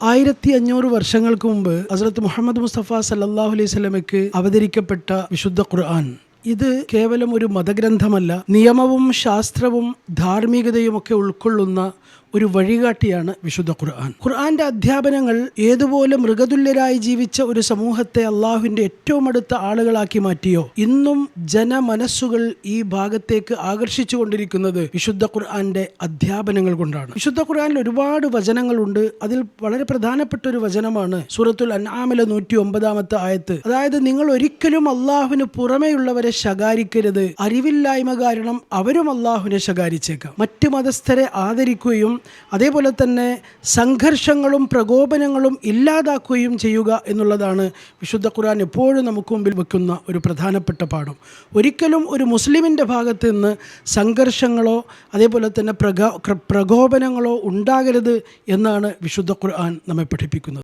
ആയിരത്തി അഞ്ഞൂറ് വർഷങ്ങൾക്ക് മുമ്പ് ഹസ്രത്ത് മുഹമ്മദ് മുസ്തഫ സല്ലാഹു അലൈഹി സ്വലമയ്ക്ക് അവതരിക്കപ്പെട്ട വിശുദ്ധ ഖുർആൻ. ഇത് കേവലം ഒരു മതഗ്രന്ഥമല്ല നിയമവും ശാസ്ത്രവും ധാർമ്മികതയും ഒക്കെ ഉൾക്കൊള്ളുന്ന ഒരു വഴികാട്ടിയാണ് വിശുദ്ധ ഖുർആൻ. ഖുർആന്റെ അധ്യാപനങ്ങൾ ഏതുപോലെ മൃഗതുല്യരായി ജീവിച്ച ഒരു സമൂഹത്തെ അള്ളാഹുവിന്റെ ഏറ്റവും അടുത്ത ആളുകളാക്കി മാറ്റിയോ? ഇന്നും ജനമനസ്സുകൾ ഈ ഭാഗത്തേക്ക് ആകർഷിച്ചു കൊണ്ടിരിക്കുന്നത് വിശുദ്ധ ഖുർആന്റെ അധ്യാപനങ്ങൾ കൊണ്ടാണ്. വിശുദ്ധ ഖുർആനിൽ ഒരുപാട് വചനങ്ങളുണ്ട്. അതിൽ വളരെ പ്രധാനപ്പെട്ട ഒരു വചനമാണ് സൂറത്തുൽ അൻആമിലെ നൂറ്റി ഒമ്പതാമത്തെ ആയത്ത്. അതായത് നിങ്ങൾ ഒരിക്കലും അള്ളാഹുവിന് പുറമെയുള്ളവരെ ശകാരിക്കരുത്. അറിവില്ലായ്മ കാരണം അവരും അള്ളാഹുവിനെ ശകാരിച്ചേക്കാം. മറ്റു മതസ്ഥരെ ആദരിക്കുകയും അതേപോലെ തന്നെ സംഘർഷങ്ങളും പ്രകോപനങ്ങളും ഇല്ലാതാക്കുകയും ചെയ്യുക എന്നുള്ളതാണ് വിശുദ്ധ ഖുർആൻ എപ്പോഴും നമുക്ക് മുമ്പിൽ വെക്കുന്ന ഒരു പ്രധാനപ്പെട്ട പാഠം. ഒരിക്കലും ഒരു മുസ്ലിമിന്റെ ഭാഗത്ത് നിന്ന് സംഘർഷങ്ങളോ അതേപോലെ തന്നെ പ്രക പ്രകോപനങ്ങളോ ഉണ്ടാകരുത് എന്നാണ് വിശുദ്ധ ഖുർആൻ നമ്മെ പഠിപ്പിക്കുന്നത്.